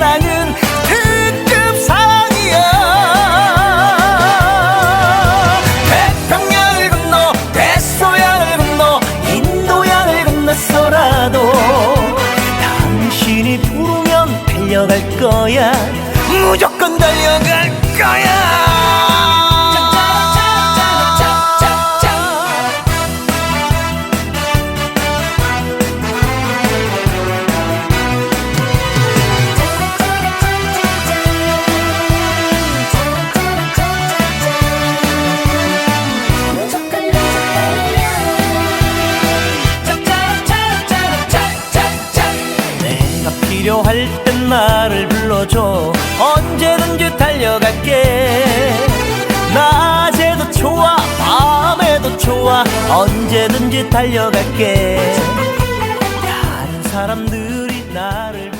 사랑은 특급 사랑이야. 태평양을 건너 대서양을 건너 인도양을 건너서라도 당신이 부르면 달려갈 거야. 무조건 달려갈 거야 필요할 땐 나를 불러줘. 언제든지 달려갈게. 낮에도 좋아 밤에도 좋아. 언제든지 달려갈게. 다른 사람들이 나를